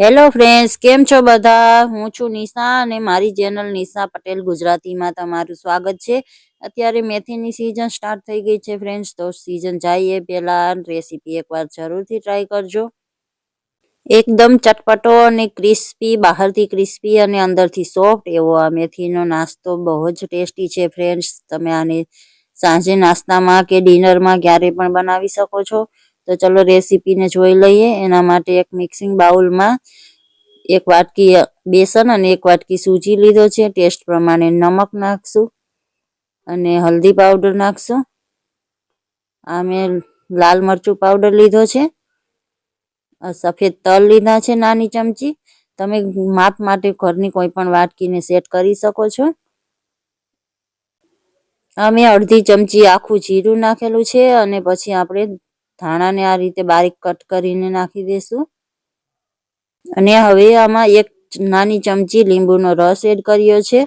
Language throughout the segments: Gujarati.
હેલો ફ્રેન્ડ્સ કેમ છો બધા? હું છું નિશા અને મારી ચેનલ નિશા પટેલ ગુજરાતીમાં તમારું સ્વાગત છે. અત્યારે મેથીની સિઝન સ્ટાર્ટ થઈ ગઈ છે ફ્રેન્ડ્સ તો સિઝન જાય એ પહેલા રેસીપી એકવાર જરૂરથી ટ્રાય કરજો. એકદમ ચટપટો અને ક્રિસ્પી બહારથી ક્રિસ્પી અને અંદરથી સોફ્ટ એવો આ મેથીનો નાસ્તો બહુ જ ટેસ્ટી છે ફ્રેન્ડ્સ તમે આને સાંજે નાસ્તામાં કે ડિનરમાં ક્યારે પણ બનાવી શકો છો. તો ચલો રેસીપીને જોઈ લઈએ. એના માટે એક મિક્સિંગ બાઉલમાં એક વાટકી બેસન અને એક વાટકી સૂજી લીધો છે. ટેસ્ટ પ્રમાણે નમક નાખશું અને હલ્દી પાવડર નાખશું. આ મેં લાલ મરચું પાવડર લીધો છે. સફેદ તલ લીધા છે નાની ચમચી. તમે માપ માટે ઘરની કોઈ પણ વાટકીને સેટ કરી શકો છો. અમે અડધી ચમચી આખું જીરું નાખેલું છે અને પછી આપણે ધાણાને આ રીતે બારીક કટ કરીને નાખી દઈશું અને હવે આમાં એક નાની ચમચી લીંબુનો રસ એડ કર્યો છે.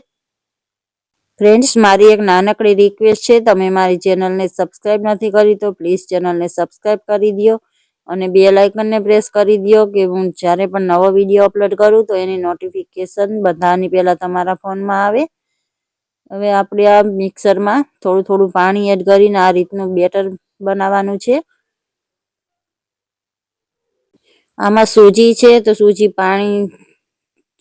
ફ્રેન્ડ્સ, મારી એક નાનકડી રિક્વેસ્ટ છે. તમે મારી ચેનલને સબસ્ક્રાઈબ નથી કરી તો પ્લીઝ ચેનલને સબસ્ક્રાઈબ કરી દો અને બે લાઇકનને પ્રેસ કરી દો કે હું જ્યારે પણ નવો વીડિયો અપલોડ કરું તો એની નોટિફિકેશન બધાની પહેલાં તમારા ફોનમાં આવે. હવે આપણે આ મિક્સરમાં થોડું થોડું પાણી એડ કરીને આ રીતનું બેટર બનાવવાનું છે. આમાં સૂજી છે તો સૂજી પાણી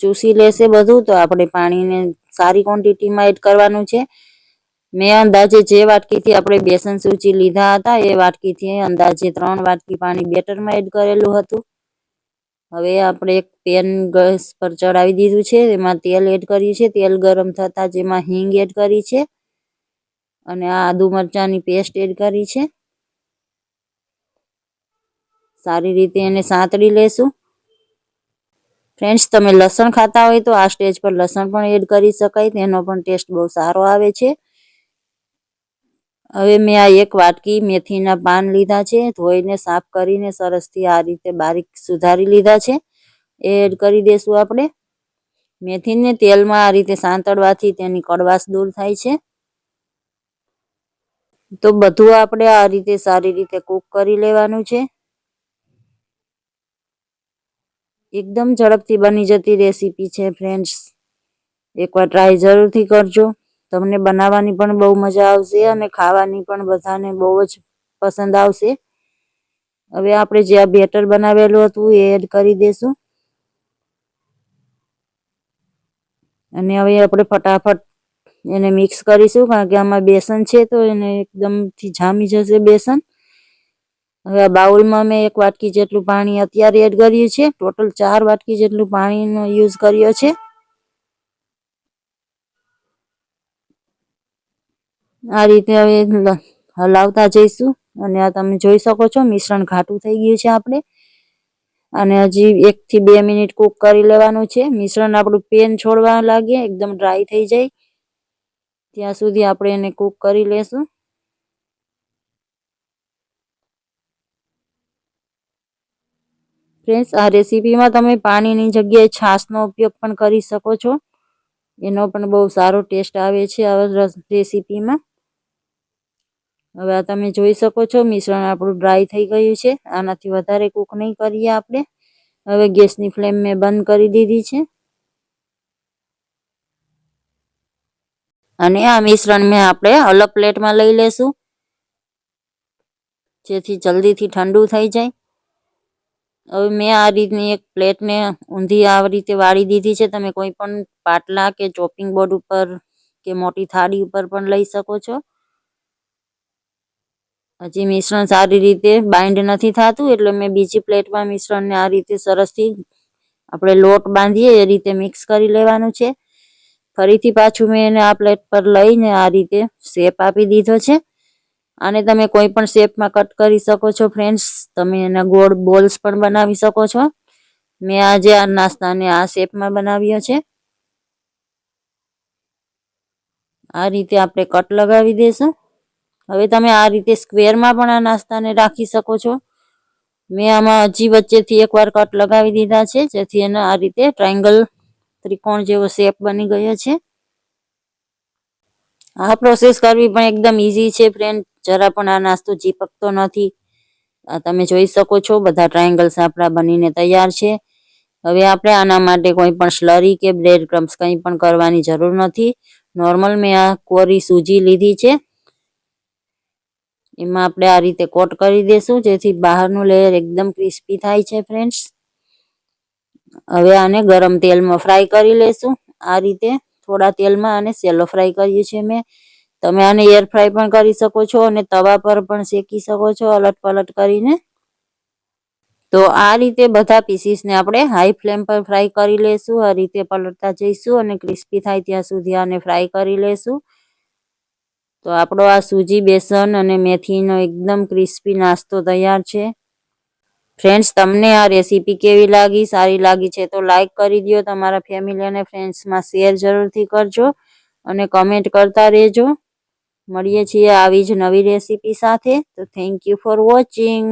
ચૂસી લેશે બધું, તો આપણે પાણીને સારી ક્વોન્ટિટીમાં એડ કરવાનું છે. મેં અંદાજે જે વાટકીથી આપણે બેસન સૂજી લીધા હતા, એ વાટકીથી અંદાજે ત્રણ વાટકી પાણી બેટરમાં એડ કરેલું હતું. હવે આપણે એક પેન ગેસ પર ચડાવી દીધું છે, એમાં તેલ એડ કર્યું છે. તેલ ગરમ થતાં જેમાં હિંગ એડ કરી છે. અને આ આદુ મરચાંની પેસ્ટ એડ કરી છે. સારી રીતે એને સાંતળી લેશું. ફ્રેન્ડ્સ તમે લસણ ખાતા હોય તો આ સ્ટેજ પર લસણ પણ એડ કરી શકાય. તેનો પણ ટેસ્ટ બહુ સારો આવે છે. હવે મેં આ એક વાટકી મેથીના પાન લીધા છે. ધોઈને સાફ કરીને સરસથી આ રીતે બારીક સુધારી લીધા છે. એ એડ કરી દઈશું આપણે. મેથીને તેલમાં આ રીતે સાંતળવાથી તેની કડવાશ દૂર થાય છે. તો બધું આપણે આ રીતે સારી રીતે કૂક કરી લેવાનું છે. એકદમ ઝડપથી બની જતી રેસીપી છે ફ્રેન્ડ્સ એકવાર ટ્રાય જરૂરથી કરજો. તમને બનાવવાની પણ બહુ મજા આવશે અને ખાવાની પણ બધાને બહુ જ પસંદ આવશે. હવે આપણે જે આ બેટર બનાવેલું હતું એ એડ કરી દઈશું અને હવે આપણે ફટાફટ એને મિક્સ કરીશું, કારણ કે આમાં બેસન છે તો એને એકદમથી જામી જશે બેસન. હવે બાઉલમાં મેં એક વાટકી જેટલું પાણી અત્યારે એડ કર્યું છે. ટોટલ ચાર વાટકી જેટલું પાણીનો યુઝ કર્યો છે. આ રીતે હવે હલાવતા જઈશું. અને આ તમે જોઈ શકો છો, મિશ્રણ ઘાટું થઈ ગયું છે આપણે. અને હજી એકથી બે મિનિટ કૂક કરી લેવાનું છે. મિશ્રણ આપણું પેન છોડવા લાગે, એકદમ ડ્રાય થઈ જાય. ત્યાં સુધી આપણે એને કૂક કરી લેશું. ફ્રેન્ડ્સ આ રેસીપીમાં તમે પાણીની જગ્યાએ છાશનો ઉપયોગ પણ કરી શકો છો. એનો પણ બહુ સારો ટેસ્ટ આવે છે આ રેસીપીમાં હવે આ તમે જોઈ શકો છો, મિશ્રણ આપણું ડ્રાય થઈ ગયું છે. આનાથી વધારે કૂક નહીં કરીએ આપણે. હવે ગેસની ફ્લેમ મેં બંધ કરી દીધી છે. અને આ મિશ્રણ મેં આપણે અલગ પ્લેટમાં લઈ લેશું. જેથી જલ્દીથી ઠંડુ થઈ જાય. હવે મેં આ રીતની એક પ્લેટને ઊંધી આ રીતે વાળી દીધી છે. તમે કોઈ પણ પાટલા કે ચોપિંગ બોર્ડ ઉપર કે મોટી થાળી ઉપર પણ લઈ શકો છો. હજી મિશ્રણ સારી રીતે બાઇન્ડ નથી થતું, એટલે મેં બીજી પ્લેટમાં મિશ્રણને આ રીતે સરસથી આપણે લોટ બાંધીએ, એ રીતે મિક્સ કરી લેવાનું છે. ફરીથી પાછું મેં એને આ પ્લેટ પર લઈને આ રીતે શેપ આપી દીધો છે. આને તમે કોઈ પણ શેપમાં કટ કરી શકો છો ફ્રેન્ડ્સ તમે એના ગોળ બોલ્સ પણ બનાવી શકો છો. મેં આજે આ નાસ્તાને આ શેપમાં બનાવ્યો છે. આ રીતે આપણે કટ લગાવી દેશું. હવે તમે આ રીતે સ્ક્વેરમાં પણ આ નાસ્તાને રાખી શકો છો. મેં આમાં હજી વચ્ચેથી એકવાર કટ લગાવી દીધા છે, જેથી એને આ રીતે ટ્રાયંગલ ત્રિકોણ જેવો શેપ બની ગયો છે. આ પ્રોસેસ કરવી પણ એકદમ ઇઝી છે ફ્રેન્ડ જરા પણ આ નાસ્તો ચીપકતો નથી. તમે જોઈ શકો છો, બધા ટ્રાયંગલ્સ આપણા બનીને તૈયાર છે. હવે આપણે આના માટે કોઈ પણ સ્લરી કે બ્રેડ ક્રમ્સ કંઈ પણ કરવાની જરૂર નથી. નોર્મલ મેં આ કોરી સૂજી લીધી છે. એમાં આપણે આ રીતે કોટ કરી દેશું, જેથી બહારનું લેયર એકદમ ક્રિસ્પી થાય છે ફ્રેન્ડ્સ હવે આને ગરમ તેલમાં ફ્રાય કરી લેશું. આ રીતે થોડા તેલમાં આને સેલો ફ્રાય કર્યું છે મેં. તમે આને એર ફ્રાય પણ કરી શકો છો અને તવા પર પણ શેકી શકો છો અલટ પલટ કરીને. તો આ રીતે બધા પીસીસને આપણે હાઈ ફ્લેમ પર ફ્રાય કરી લેશું, આ રીતે પલટતા જઈશું અને ક્રિસ્પી થાય ત્યાં સુધી આને ફ્રાય કરી લેશું. તો આપણો આ સૂજી બેસન અને મેથીનો એકદમ ક્રિસ્પી નાસ્તો તૈયાર છે. ફ્રેન્ડ્સ તમને આ રેસીપી કેવી લાગી? સારી લાગી છે તો લાઈક કરી દો તમારા ફેમિલી અને ફ્રેન્ડ્સમાં શેર જરૂરથી કરજો અને કમેન્ટ કરતા રહેજો. મળીએ છીએ આવી જ નવી રેસીપી સાથે. તો થેન્ક યુ ફોર વોચિંગ